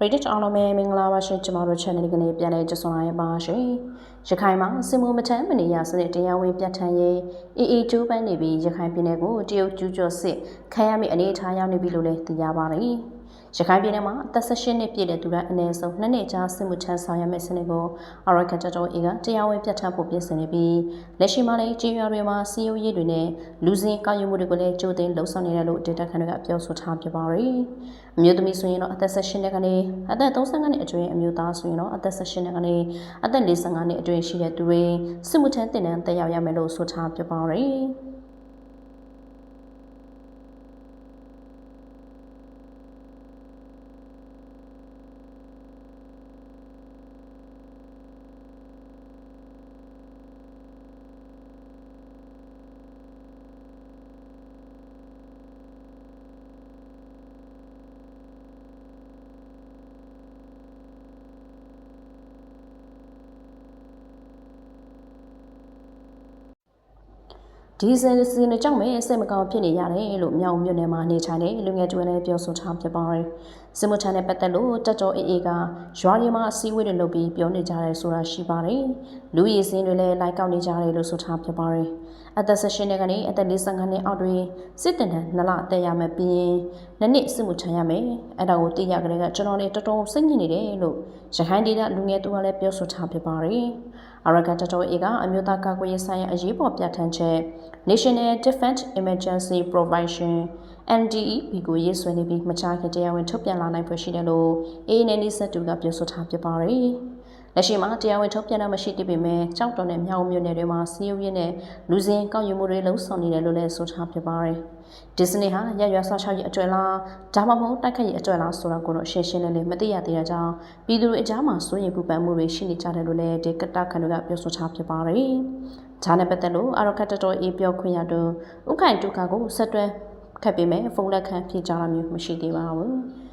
ရေဒီအားလုံးပဲမင်္ဂလာပါရှင်ကျမတို့ channel ကနေပြန်လည်ကြဆုံလာရပါရှင်ရခိုင်မှာစင်မမထမ်းမနေရစနစ်တရားဝင်ပြဋ္ဌာန်းရေး EE ကျိုးပန်းနေပြီးရခိုင်ပြည်နယ်ကိုတရုတ်ကျူးကျော်စစ်ခံရမယ့်အနေအထားရောက်နေပြီလို့လည်းသိရပါတယ် ရခိုင်ပြည်နယ်မှာအသက်18နှစ်ပြည့်တဲ့သူတိုင်းအနည်းဆုံး2နှစ်ကြာစစ်မှုထမ်းဆောင်ရမယ့်စနစ်ကိုအရကတတော်အေကတရားဝင်ပြဋ္ဌာန်းဖို့ပြင်ဆင်နေပြီးလက်ရှိမှာလည်းကြေးရွာတွေမှာစီယိုရေးတွေနဲ့လူစင်ကောက်ယူမှုတွေကိုလည်းကြိုတင်လှုံ့ဆော်နေတယ်လို့ဒေတာခန်တွေကပြောဆိုထားပြပါတယ်။အမျိုးသမီးဆိုရင်တော့အသက်18နှစ်ကနေအသက်35နှစ်အတွင်းအမျိုးသားဆိုရင်တော့အသက်18နှစ်ကနေအသက်45နှစ်အတွင်းရှိတဲ့သူတွေစစ်မှုထမ်းတင်တန်းတက်ရောက်ရမယ်လို့ဆိုထားပြပါတယ်။ ဒီစင်စင်တွေကြောင့်ပဲစိတ်မကောင်းဖြစ်နေရတယ်လို့မြောင်မြို့နယ်မှာနေထိုင်တဲ့လူငယ်တွေလည်းပြောဆိုထားဖြစ်ပါတယ်။စစ်မှုထမ်းနဲ့ပတ်သက်လို့တက်တော်အေးအေးကရွာတွေမှာအစည်းအဝေးတွေလုပ်ပြီးပြောနေကြတယ်ဆိုတာရှိပါတယ်။လူရည်စင်းတွေလည်းလိုက်ကောက်နေကြတယ်လို့ဆိုထားဖြစ်ပါတယ်။အသက်16နှစ်ကနေအသက်45နှစ်အောက်တွင်စစ်တင်တန်းနှစ်လအသက်ရမယ်ပြီးရင်နှစ်နှစ်စစ်မှုထမ်းရမယ်။အဲ့ဒါကိုသိရကြတဲ့ကကျွန်တော်လည်းတော်တော်စိတ်ညစ်နေတယ်လို့ရခိုင်ဒေသလူငယ်သူကလည်းပြောဆိုထားဖြစ်ပါတယ်။အရကန်တတော်အေကအမျိုးသားကာကွယ်ရေးဆိုင်ရာအရေးပေါ်ပြဋ္ဌာန်းချက် National Defense Emergency Provision NDEP ကိုရေးဆွဲနေပြီးမချခင်တရားဝင်ထုတ်ပြန်လာနိုင်ဖွယ်ရှိတယ်လို့ ANN စက်တူကပြောဆိုထားပြပါတယ်။ လက်ရှိမှာတရားဝင်ထုတ်ပြန်တာမရှိသေးပေမဲ့ကြောက်တော်နဲ့မြောက်မြို့နယ်တွေမှာစီးရုံးရင်းနဲ့လူစင်ကောက်ယူမှုတွေလှုံ့ဆော်နေတယ်လို့လည်းဆိုထားပြပါတယ်။ဒီစနေဟာရရွာဆောက်ချရေးအကျွဲလားဒါမှမဟုတ်တိုက်ခတ်ရေးအကျွဲလားဆိုတာကိုတော့ရှင်းရှင်းလင်းလင်းမသိရသေးတဲ့ကြောင့်ပြည်သူတွေအကြားမှာစိုးရိမ်ပူပန်မှုတွေရှိနေကြတယ်လို့လည်းဒီကတခန်တို့ကပြောဆိုထားပြပါတယ်။ဂျာနဲ့ပတ်သက်လို့အရခတ်တတော်အေးပြောခွင့်ရတော့ဥခိုင်ဒုက္ခကိုဆက်တွဲခတ်ပေမဲ့ဖုန်းလက်ခံဖြေကြတာမျိုးမရှိသေးပါဘူး။